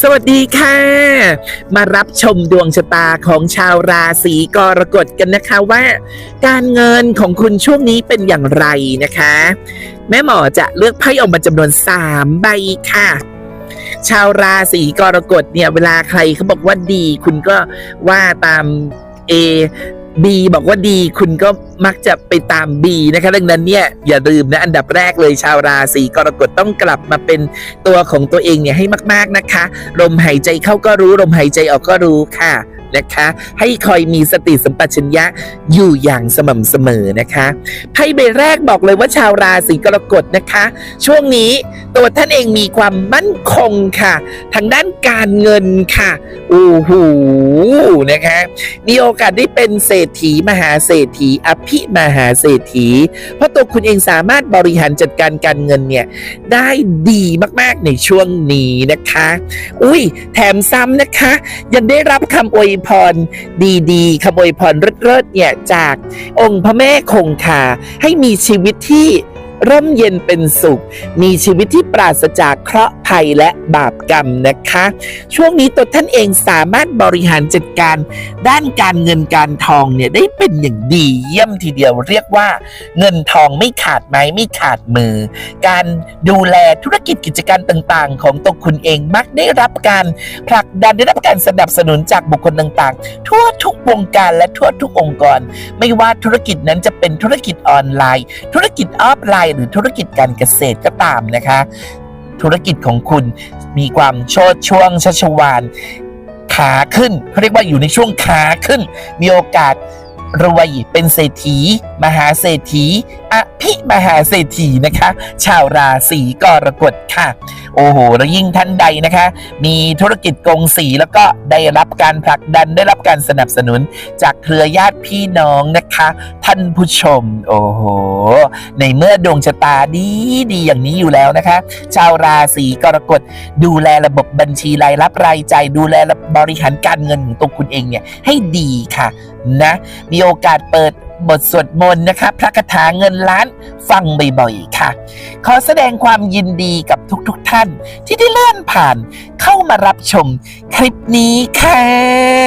สวัสดีค่ะ มารับชมดวงชะตาของชาวราศีกรกฎกันนะคะว่า การเงินของคุณช่วงนี้เป็นอย่างไรนะคะ แม่หมอจะเลือกไพ่ออกมาจำนวน 3 ใบค่ะ ชาวราศีกรกฎเนี่ย เวลาใครเขาบอกว่าดี คุณก็ว่าตาม A B บอกว่าดีคุณก็มักจะไปตาม B นะคะดังนั้นเนี่ยอย่าลืมนะอันดับแรกเลยชาวราศีกรกฎต้องกลับมาเป็นตัวของตัวเองเนี่ยให้มาก ๆนะคะ ลมหายใจเข้าก็รู้ลมหายใจออกก็รู้ค่ะ นะคะ ให้คอยมีสติสัมปชัญญะอยู่อย่างสม่ำเสมอนะคะไพ่ใบแรกบอกเลยว่าชาวราศีกรกฎนะคะ ช่วงนี้ตัวท่านเองมีความมั่นคงค่ะ ทางด้านการเงินค่ะโอ้โหนะคะมีโอกาสได้เป็นเศรษฐีมหาเศรษฐีอภิมหาเศรษฐี เพราะตัวคุณเองสามารถบริหารจัดการการเงินเนี่ยได้ดีมากๆในช่วงนี้นะคะ อุ้ยแถมซ้ำนะคะ ยังได้รับคำอวยพรดีๆคำอวยพรเลิศๆเนี่ยจากองค์พระแม่คงคาให้มีชีวิตที่ร่มเย็นเป็นสุข มีชีวิตที่ปราศจากเคราะห์ ภัยและบาปกรรมนะคะ ช่วงนี้ตัวท่านเองสามารถบริหารจัดการด้านการเงินการทองเนี่ยได้เป็นอย่างดีเยี่ยมทีเดียวเรียกว่า เงินทองไม่ขาดไม้ไม่ขาดมือ การดูแลธุรกิจกิจการต่างๆ ของตัวคุณเองมักได้รับการผลักดันได้รับการสนับสนุนจากบุคคลต่างๆ ทั่วทุกวงการและทั่วทุกองค์กร ไม่ว่าธุรกิจนั้นจะเป็นธุรกิจออนไลน์ ธุรกิจออฟไลน์ หรือธุรกิจการเกษตรก็ตามนะคะ ธุรกิจของคุณ มีความโชดช่วงชัชวานขาขึ้นเขาเรียกว่าอยู่ในช่วงขาขึ้น มีโอกาส รวยเป็นเศรษฐี มหาเศรษฐีอภิมหาเศรษฐีนะคะ ชาวราศีกรกฎค่ะ โอ้โหแล้วยิ่งท่านใดนะคะ มีธุรกิจกงสีแล้วก็ได้รับการผลักดันได้รับการสนับสนุน จากเครือญาติพี่น้องนะคะ ท่านผู้ชม โอ้โห ในเมื่อดวงชะตาดีดีอย่างนี้อยู่แล้วนะคะ ชาวราศีกรกฎดูแลระบบบัญชีรายรับรายจ่ายดูแลบริหารการเงินของตัวคุณเองเนี่ยให้ดีค่ะนะมีโอกาสเปิดบทสวดมนต์นะคะ พระคาถาเงินล้านฟังบ่อยๆค่ะ ขอแสดงความยินดีกับทุกๆทท่านที่ได้เลื่อนผ่านเข้ามารับชมคลิปนี้ค่ะ